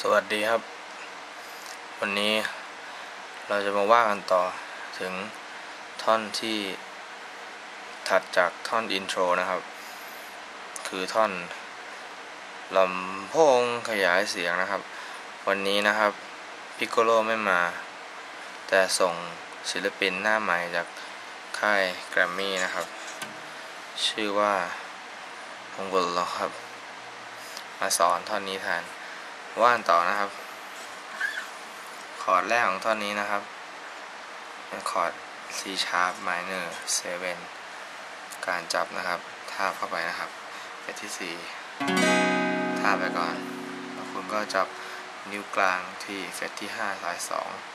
สวัสดีครับ วันนี้เราจะมาว่ากันต่อถึงท่อนที่ถัดจากท่อนอินโทรนะครับ คือท่อนลำโพงขยายเสียงนะครับ วันนี้นะครับพิกโกโลไม่มา แต่ส่งศิลปินหน้าใหม่จากค่ายแกรมมี่นะครับ ชื่อว่าฮงเวลครับ มาสอนท่อนนี้แทน ว่านต่อนะครับ คอร์ดแรกของท่อนนี้นะครับเป็นคอร์ด C sharp minor 7 การจับนะครับทาบเข้าไปนะครับเป็นที่ 4 ทาบไปก่อน แล้วคุณก็จับนิ้วกลางที่เฟตที่ 5 สาย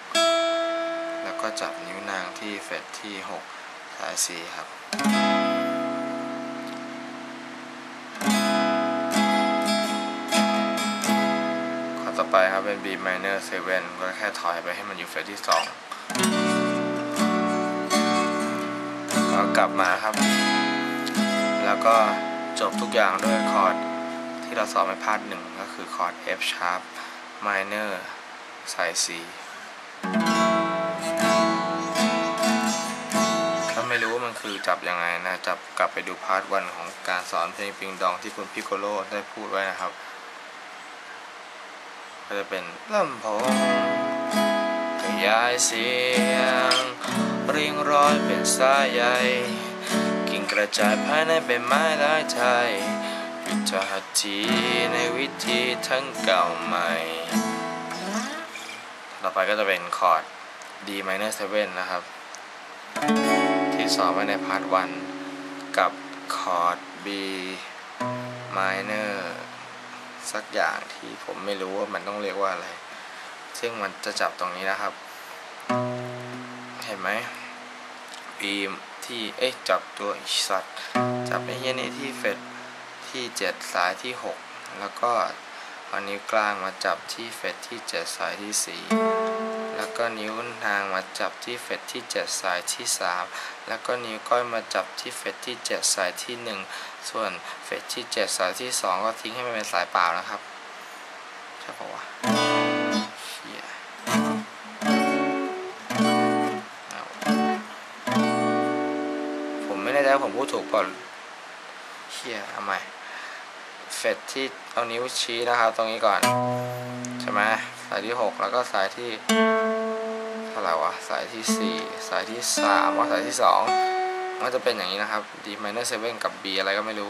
2 แล้วก็จับนิ้วนางที่เฟตที่ 6 สาย 4 ครับ ไปครับเป็น B minor 7 ก็แค่ถอยไปให้มันอยู่เฟตที่2แล้วกลับมาครับ แล้วก็จบทุกอย่างด้วยคอร์ดที่เราสอนไปพาร์ทหนึ่งก็คือคอร์ด F sharp minor ใส่ C ถ้าไม่รู้ว่ามันคือจับยังไงนะ จับกลับไปดูพาร์ทวันของการสอนเพลงปิงดองที่คุณพิโกโลได้พูดไว้นะครับ ก็จะเป็นลำโพงขยายเสียงเรียงร้อยเป็นสายใยกิ่งกระจายภายในใบไม้หลายไทยวิจารทีในวิธีทั้งเก่าใหม่ ต่อไปก็จะเป็นคอร์ด D minor 7 นะครับ ที่สอนไว้ในพาร์ทวันกับคอร์ด B minor สักอย่างที่ผมไม่รู้ว่ามันต้องเรียกว่าอะไร ซึ่งมันจะจับตรงนี้นะครับ เห็นไหมบีมที่เอ๊ะจับตัวอีสัตว์จับไอ้เหี้ยนี่ที่เฟดที่ 7 สายที่ 6 แล้วก็เอานิ้วกลางมาจับที่เฟดที่ 7 สายที่ 4 แล้วก็นิ้วนางมาจับที่เฟดที่ 7 สายที่ 3 แล้วก็นิ้วก้อยมาจับที่เฟดที่ 7 สายที่ 1 ส่วนเฟดที่ 7 สายที่ 2 ก็ทิ้งให้มันเป็นสายเปล่านะครับใช่ปะวะเฮียผมไม่แน่ใจว่าผมพูดถูกเปล่าเชี่ยเอาใหม่เฟดที่เอานิ้วชี้นะครับตรงนี้ก่อน ใช่ไหม สายที่ 6 แล้วก็สายที่เท่าไหร่วะสายที่ 4 สายที่3ว่าสายที่ 2 มันจะเป็นอย่างนี้นะครับ D minor 7กับ B อะไรก็ไม่รู้